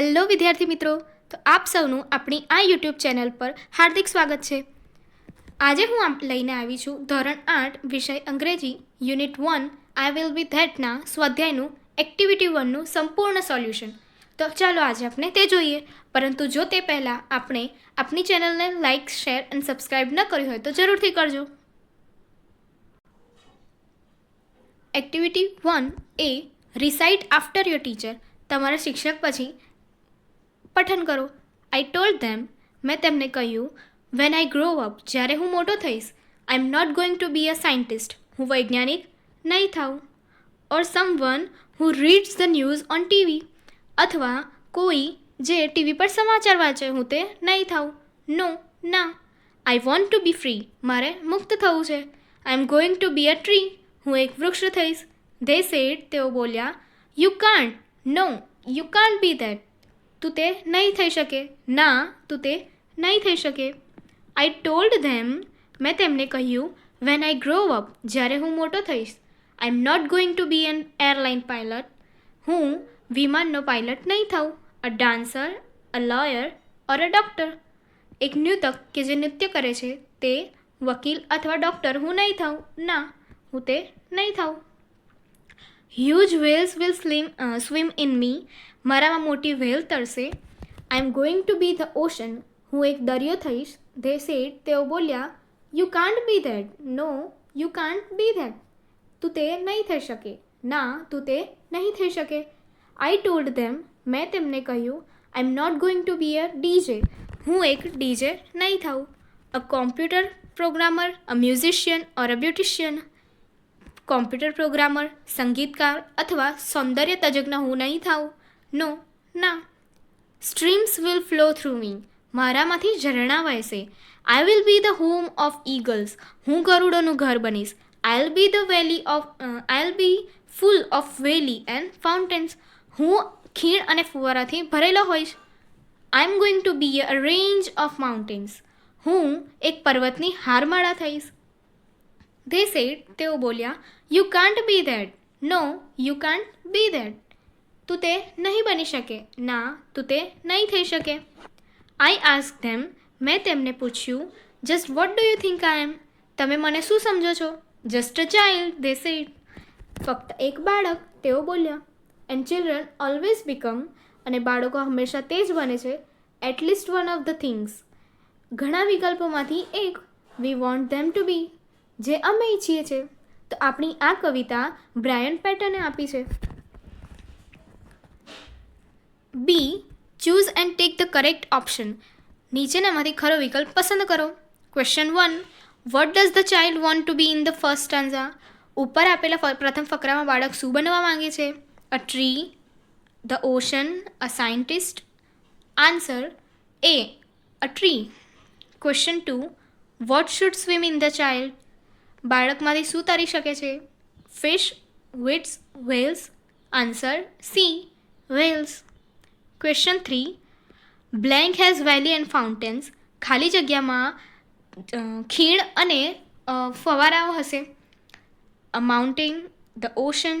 Hello વિદ્યાર્થી મિત્રો, તો આપ સૌનું આપણી આ યુટ્યુબ ચેનલ પર હાર્દિક સ્વાગત છે. આજે હું લઈને આવી છું ધોરણ આઠ વિષય અંગ્રેજી, unit one I will be ધેટના સ્વાધ્યાયનું એક્ટિવિટી વનનું સંપૂર્ણ સોલ્યુશન તો ચાલો આજે આપણે તે જોઈએ. પરંતુ જો તે પહેલાં આપણે આપણી ચેનલને લાઇક શેર અને સબસ્ક્રાઈબ ન કરી હોય તો જરૂરથી કરજો. Activity one A recite after your teacher તમારા શિક્ષક પછી પઠન કરો. આઈ ટોલ્ડ ધેમ મેં તેમને કહ્યું વેન આઈ ગ્રો અપ જ્યારે હું મોટો થઈશ I am not going to be a scientist હું વૈજ્ઞાનિક નહીં થાઉં. Or someone who reads the news on TV અથવા કોઈ જે ટીવી પર સમાચાર વાંચે, હું તે નહીં થાઉં. નો ના. I want to be free મારે મુક્ત થવું છે. I am going to be a tree હું એક વૃક્ષ થઈશ. ધે સેડ તેઓ બોલ્યા you can't no you can't be that તું તે નહીં થઈ શકે. ના, તું તે નહીં થઈ શકે. આઈ ટોલ્ડ ધેમ મેં તેમને કહ્યું વેન આઈ ગ્રો અપ જ્યારે હું મોટો થઈશ I am not going to be an airline pilot હું વિમાનનો પાયલટ નહીં થાઉં. A dancer a lawyer or a doctor એક નૃતક કે જે નૃત્ય કરે છે, તે વકીલ અથવા ડૉક્ટર હું નહીં થાઉં. ના, હું તે નહીં થાઉં. Huge whales will slim swim in me મારામાં મોટી whale તરશે I am going to be the ocean હું એક દરિયો થઈશ. ધે સેડ તેઓ બોલ્યા you can't be that no you can't be that તું તે નહીં થઈ શકે. ના, તું તે નહીં થઈ શકે. આઈ ટોલ્ડ ધેમ મેં તેમને કહ્યું. I am not going to be a DJ હું એક ડીજે નહીં થાઉં. A computer programmer a musician or a beautician computer programmer સંગીતકાર અથવા સૌંદર્ય તજજ્ઞ હું નહીં થાઉં. નો, ના. Streams will flow through me મારામાંથી ઝરણા વહેશે. I will be the home of eagles હું ગરુડોનું ઘર બનીશ. I will be the valley of I will be full of valley and fountains હું ખીણ અને ફુવારાથી ભરેલો હોઈશ. I am going to be a range of mountains હું એક પર્વતની હારમાળા થઈશ. ધે સેડ તેઓ બોલ્યા you can't be that no you can't be that તું તે નહીં બની શકે. ના, તું તે નહીં થઈ શકે. આઈ આસ્ક ધેમ મેં તેમને પૂછ્યું just what do you think I am તમે મને શું સમજો છો? Just a child they said ફક્ત એક બાળક, તેઓ બોલ્યા એન્ડ ચિલ્ડ્રન ઓલવેઝ બીકમ અને બાળકો હંમેશા તે જ બને છે at least one of the things ઘણા વિકલ્પોમાંથી એક we want them to be જે અમે ઈચ્છીએ છીએ. તો આપણી આ કવિતા બ્રાયન પેટર્ને આપી છે. B choose and take the correct option નીચેનામાંથી ખરો વિકલ્પ પસંદ કરો. Question one what does the child want to be in the first stanza ઉપર આપેલા પ્રથમ ફકરામાં બાળક શું બનવા માંગે છે? A tree the ocean a scientist answer A a tree question two what should swim in the child બાળકમાંથી શું તરી શકે છે? Fish wits whales answer C whales question three blank has valley and fountains ખાલી જગ્યામાં ખીણ અને ફવારાઓ હશે. A mountain the ocean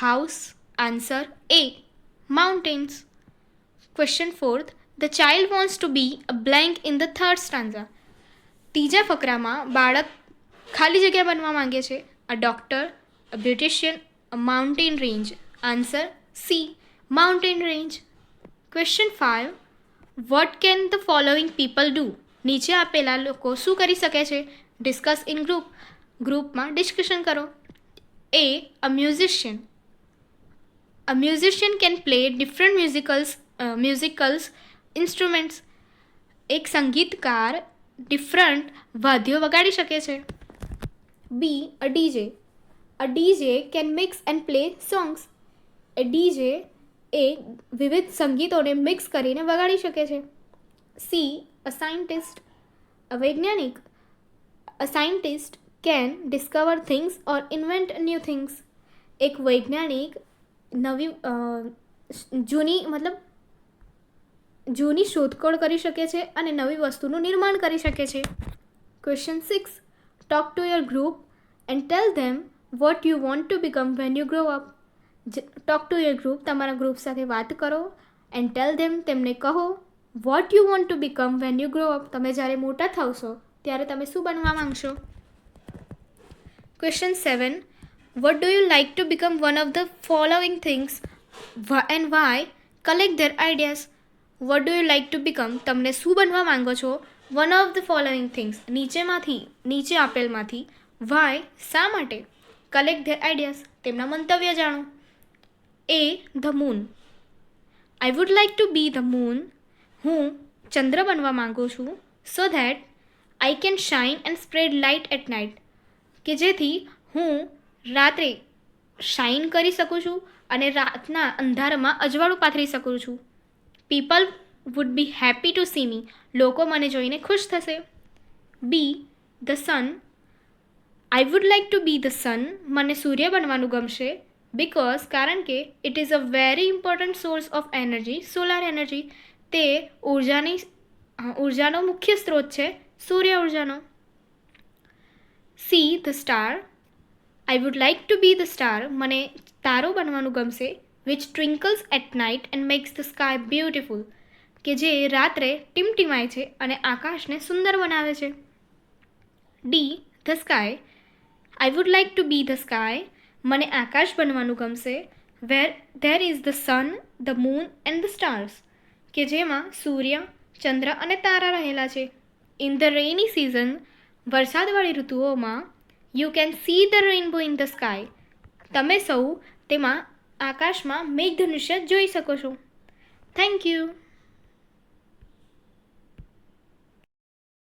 house answer A mountains question fourth the child wants to be a blank in the third stanza ત્રીજા ફકરામાં બાળક ખાલી જગ્યા બનવા માંગે છે. A doctor a beautician a mountain range answer C mountain range question five what can the following people do નીચે આપેલા લોકો શું કરી શકે છે? ડિસ્કસ ઇન ગ્રુપ ગ્રુપમાં ડિસ્કશન કરો. A a musician a musician can play different musicals musicals instruments એક સંગીતકાર ડિફરન્ટ વાદ્યો વગાડી શકે છે. B a DJ a DJ can mix and play songs A DJ એ વિવિધ સંગીતોને મિક્સ કરીને વગાડી શકે છે. સી અ સાયન્ટિસ્ટ અ વૈજ્ઞાનિક. A scientist can discover things or invent new things એક વૈજ્ઞાનિક નવી જૂની, મતલબ જૂની શોધખોળ કરી શકે છે અને નવી વસ્તુનું નિર્માણ કરી શકે છે. Question six talk to your group and tell them what you want to become when you grow up talk to your group તમારા ગ્રુપ સાથે વાત કરો એન્ડ ટેલ ધેમ તેમને કહો what you want to become when you grow up તમે જ્યારે મોટા થશો ત્યારે તમે શું બનવા માંગશો? Question seven what do you like to become one of the following things and why collect their ideas what do you like to become તમને શું બનવા માંગો છો? One of the following things નીચેમાંથી, નીચે આપેલમાંથી. વાય શા માટે? કલેક્ટ ધેર આઈડિયાઝ તેમના મંતવ્ય જાણો. A the moon I would like to be the moon હું ચંદ્ર બનવા માંગુ છું so that I can shine and spread light at night કે જેથી હું રાત્રે શાઇન કરી શકું છું અને રાતના અંધારામાં અજવાળું પાથરી શકું છું. People would be happy to see me લોકો મને જોઈને ખુશ થશે. B the sun I would like to be the sun મને સૂર્ય બનવાનું ગમશે. બિકોઝ કારણ કે it is a very important source of energy solar energy તે ઉર્જાની ઉર્જાનો મુખ્ય સ્ત્રોત છે, સૂર્ય ઉર્જાનો. C the star I would like to be the star મને તારો બનવાનું ગમશે which twinkles at night and makes the sky beautiful કે જે રાત્રે ટીમટીમાય છે અને આકાશને સુંદર બનાવે છે. D the sky I would like to be the sky મને આકાશ બનવાનું ગમશે. Where there is the sun the moon and the stars કે જેમાં સૂર્ય, ચંદ્ર અને તારા રહેલા છે. ઇન ધ રેની સિઝન વરસાદવાળી ઋતુઓમાં you can see the rainbow in the sky તમે સૌ તેમાં આકાશમાં મેઘધનુષ્ય જોઈ શકો છો. Thank you